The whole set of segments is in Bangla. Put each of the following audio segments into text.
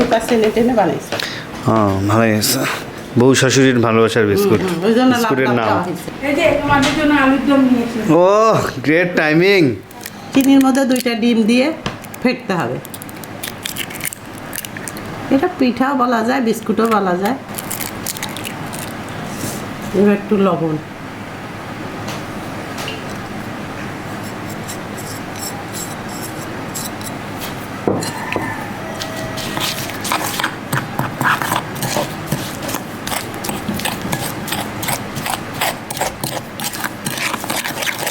রূপা টেনে বানাইছে। হ্যাঁ বউ শাশুড়ির ভালোবাসার বিস্কুট। বিস্কুটের নাম ও গ্রেট টাইমিং চিনির মধ্যে দুইটা ডিম দিয়ে ফেটতে হবে। এটা পিঠাও বলা যায় বিস্কুটও বলা যায়। এবার একটু লবণ।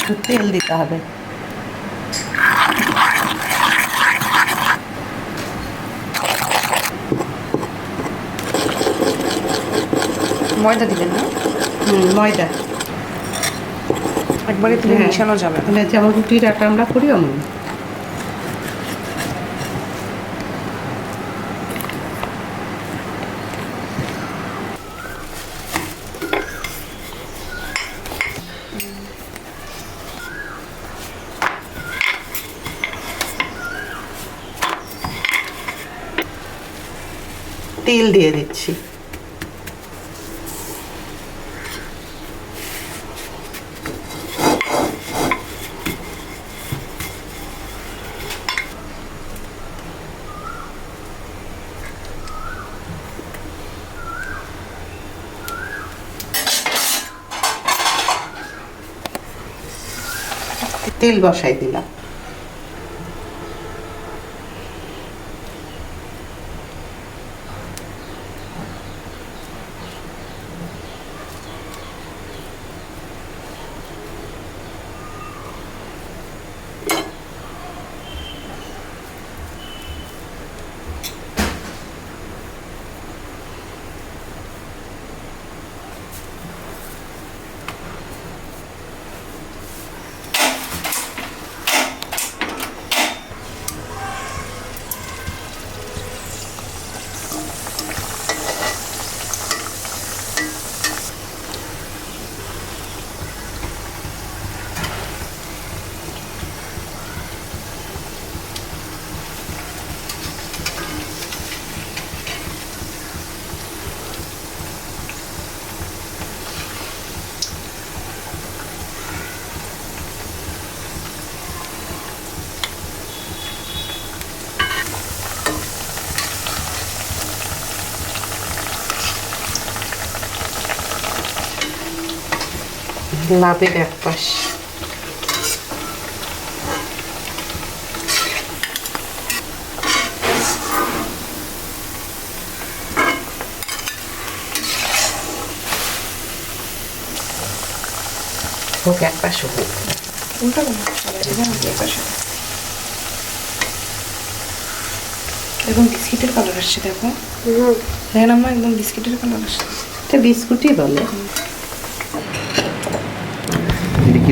একটু তেল দিতে হবে। ময়দা দিবেন না? হুম, ময়দা। একবারে তুলে হ্যাঁ। মিশানো যাবে তাহলে মানে যেমন রুটির আটা আমরা করি অমন। তেল দিয়ে দিচ্ছি। তেল বসাই দিলাম। লাভের এক পাশ হোক এক পাশ হোক উল্টা সবাই পাশে একদম বিস্কিটের কালার আসছে দেখো। দেখেন আমার একদম বিস্কিটের কালার আসছে। এটা বিস্কুটই বলে।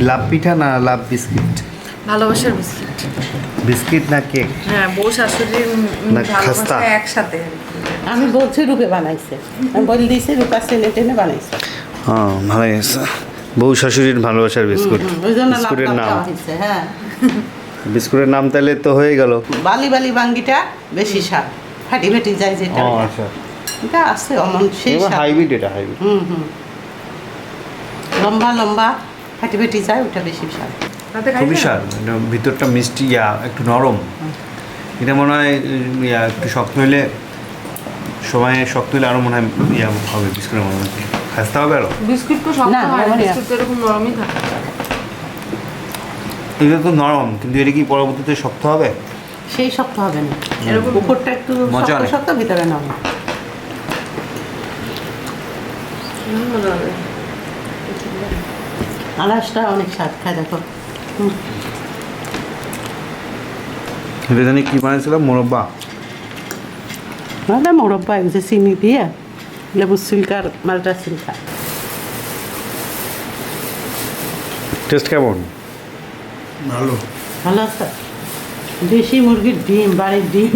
লাভ পিঠা না লাভ বিস্কিট? ভালোবাসার বিস্কিট। বিস্কিট না কেক? হ্যাঁ বউ শাশুড়ির উম, না, খাস্তা। একসাথে। আমি বলছি রূপে বানাইছে। আমি বলে দিয়েছি রূপা টেনে টেনে বানাইছে। হ্যাঁ ভালো গেছে বউ শাশুড়ির ভালোবাসার বিস্কুট। বিস্কুটের নাম। হ্যাঁ। বিস্কুটের নাম তাহলে তো হয়ে গেল। বালি বালি বাঙ্গিটা বেশি স্বাদ। ফাটি ফাটি যায় যেটা। ও আচ্ছা। এটা আছে অমন সেই স্বাদ। হাইব্রিড এটা হাইব্রিড। হুম হুম। লম্বা লম্বা। ফাটি যায় ওটা বেশি স্বাদ খুবই স্বাদ ভিতরটা মিষ্টি ইয়া একটু নরম। এটা মনে হয় ইয়া একটু শক্ত হইলে সময় শক্ত হইলে আরও মনে হয় ইয়া হবে বিস্কুটের মনে হয় খাস্তা হবে আরও বিস্কুট তো শক্ত না, হয় বিস্কুট তো এরকম নরমই থাকে। এটা তো নরম কিন্তু এটা কি পরবর্তীতে শক্ত হবে? সেই শক্ত হবে না। এরকম উপরটা একটু মজা। শক্ত ভিতরে নরম। মজা আনাজটা অনেক স্বাদ খায় দেখো। এটা জানি কি বানিয়েছিলাম? মোরব্বা। নাহলে মোরব্বা এক চিনি দিয়ে লেবু সিলকার মালটা সিলকা টেস্ট কেমন? ভালো। ভালো আছে? দেশি মুরগির ডিম বাড়ির ডিম।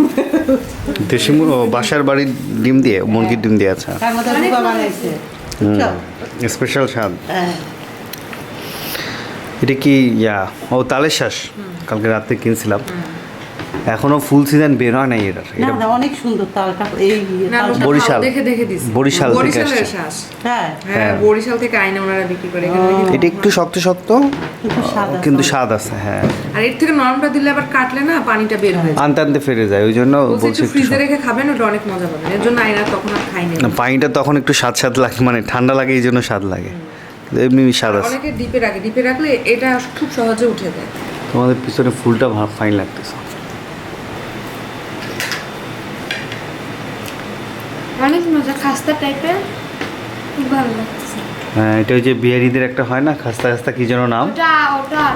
দেশি বাসার বাড়ির ডিম দিয়ে মুরগির ডিম দিয়ে আছে বুঝছ? স্পেশাল স্বাদ। হ্যাঁ। এটা কি ইয়া ও তালের শ্বাস। কালকে রাতে কিনছিলাম। এখনও ফুল সিজন বের হয় নাই এটার। না এটা না অনেক সুন্দর তালটা। এই বরিশাল। দেখে দেখে দিস বরিশাল থেকে আসছে। হ্যাঁ। হ্যাঁ হ্যাঁ। বরিশাল থেকে আইনে ওনারা বিক্রি করে এখানে এটা একটু শক্ত শক্ত কিন্তু স্বাদ আছে কিন্তু অনেক। স্বাদ আছে হ্যাঁ। আর এর থেকে নরমটা দিলে আবার কাটলে না পানিটা বের হয়ে আনতে আনতে ফেরে যায় ওই জন্য বলছি একটু ফ্রিজে রেখে খাবেন ওটা অনেক মজা পাবেন। এর জন্য আইনা তখন আর খাইনি না পানিটা তখন একটু স্বাদ স্বাদ লাগে মানে ঠান্ডা লাগে এই জন্য স্বাদ লাগে। এমনি আছে। অনেকে ডিপে রাখে ডিপে রাখলে এটা খুব সহজে উঠে যায়। তোমাদের পিছনে ফুলটা ফাইন লাগতেছে। অনেক মজা খাস্তা টাইপের খুব ভালো লাগছে হ্যাঁ এটা ওই যে বিহারিদের একটা হয় না খাস্তা খাস্তা কি যেন নাম? ওটা ওটা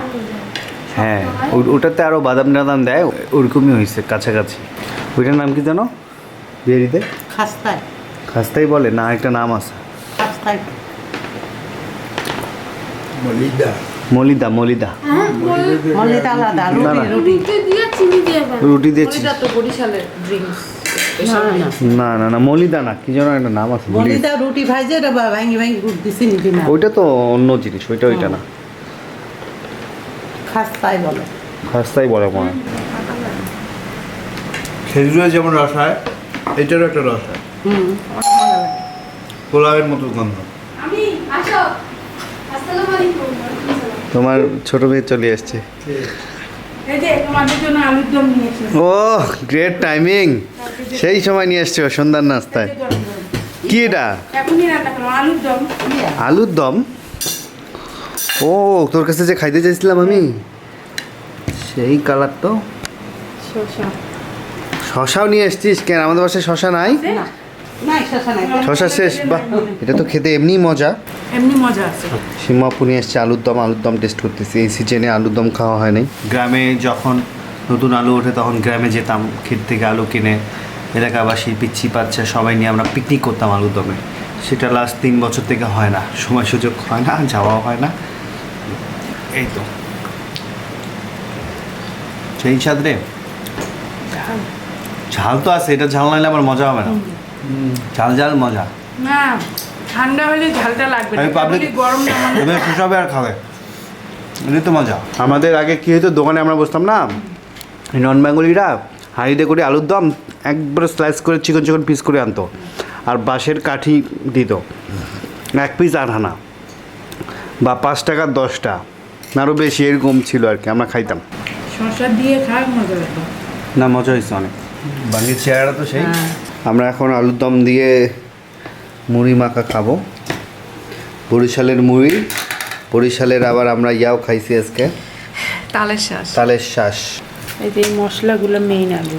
হ্যাঁ ও- ওটাতে আরও বাদাম টাদাম দেয় ওরকমই হয়েছে কাছাকাছি। ওইটার নাম কি জানো বিহারিদের? খাস্তায়। খাস্তাই বলে না একটা নাম আছে। খাস্তায়। মলিদা মলিদা মলিদা আলাদা রুটি না। রুটি রুটি দিয়ে চিনি দিয়ে রুটি দিয়েছি ওইটা তো বরিশালের ড্রিঙ্কস না না না। মলিদা না কি যেন একটা নাম আছে। মল্লিটা রুটি ভাইজে এটা বা- ভাঙ্গি ভাঙ্গি গুড় দিছি নিবি না। ওইটা তো অন্য জিনিস ওইটা ওইটা না। খাস্তায় বলে। খাস্তাই বলে মনে। খেজুরের যেমন রস হয় এটারও একটা রস হয়। হুম। পোলাওয়ের মতো গন্ধ। আমি আসো। তোমার ছোট মেয়ে চলে আসছে এই যে তোমাদের জন্য আলুর দম নিয়ে এসেছি। ও গ্রেট টাইমিং সেই সময় নিয়ে আসছো সন্ধ্যার নাস্তায়। কি এটা? আলুর দম। ও তোর কাছে যে খাইতে চাইছিলাম আমি? সেই কালার তো। শশাও নিয়ে এসছিস কেন? আমাদের বাসায় শশা নাই? শশা নাই। শশা শেষ বাহ। এটা তো খেতে এমনি মজা। এমনি মজা আছে। সীমাপু নিয়ে এসছে আলুর দম আলুর দম টেস্ট করতেছি। এই সিজনে আলুর দম খাওয়া হয় নাই। গ্রামে যখন নতুন আলু ওঠে তখন গ্রামে যেতাম ক্ষেত থেকে আলু কিনে। এলাকাবাসী পিচ্ছি বাচ্চা সবাই নিয়ে আমরা পিকনিক করতাম আলুর দমে। সেটা লাস্ট তিন বছর থেকে হয় না। সময় সুযোগ হয় না যাওয়াও হয় না। এই তো। সেই স্বাদ রে ঝাল তো আছে এটা ঝাল নাইলে আমার মজা হবে না। ঝাল ঝাল মজা। না ঠান্ডা হলে ঝালটা লাগবে আমি public- গরম নামানো এবার খুশাবে আর খাবে। এটাই তো মজা। আমাদের আগে কী হতো দোকানে আমরা বসতাম না? নন বেঙ্গলিরা হাঁড়িতে করে আলুর দম একবার স্লাইস করে চিকন চিকন পিস করে আনতো। আর বাঁশের কাঠি দিত। এক পিস আট আনা বা পাঁচ টাকার দশটা আরও বেশি এরকম ছিল আর কি আমরা খাইতাম। শসা দিয়ে খাওয়া মজা না মজা হয়েছে অনেক। বাঙির চেহারা তো সেই। আমরা এখন আলুর দম দিয়ে মুড়ি মাখা খাব। বরিশালের মুড়ি বরিশালের আবার আমরা ইয়াও খাইছি আজকে। তালের শ্বাস তালের শ্বাস এই যে মশলাগুলো মেইন আলু।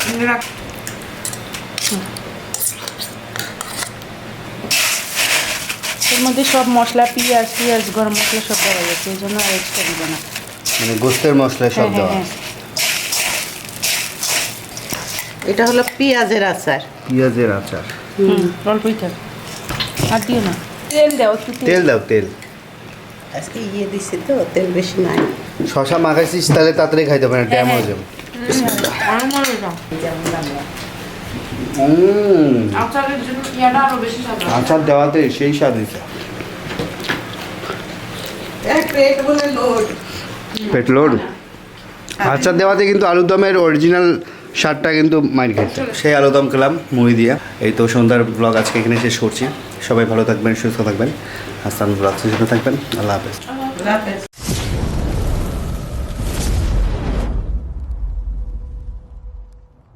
এর মধ্যে সব মশলা পেঁয়াজ পেঁয়াজ গরম মশলা সব দেওয়া যাচ্ছে এই জন্য আর এক্সট্রা দিব না। মানে গোস্তের মশলায় সব হ্যাঁ, হ্যাঁ, দেওয়া হ্যাঁ। এটা হলো পেঁয়াজের আচার। পেঁয়াজের আচার। হুম অল্পই থাক। আর দিও না। তেল দাও তেল। তেল দাও তেল। আজকে ইয়ে দিছি তো তেল বেশি নাই। শশা মাখাইছিস তাহলে তাড়াতাড়ি খাইতে পারে ড্যাম হয়ে যাবে। স্বাদ হয়। আচার দেওয়াতে সেই স্বাদ হয়েছে এক লোড। আচার দেওয়াতে কিন্তু আলুর দমের অরিজিনাল স্বাদটা কিন্তু মাইর খেয়েছে সেই আলুর দম খেলাম মুড়ি দিয়া। এই তো সন্ধ্যার ব্লগ আজকে এখানে শেষ করছি। সবাই ভালো থাকবেন সুস্থ থাকবেন। হাসান ব্লগ সুস্থ থাকবেন। আল্লাহ হাফেজ।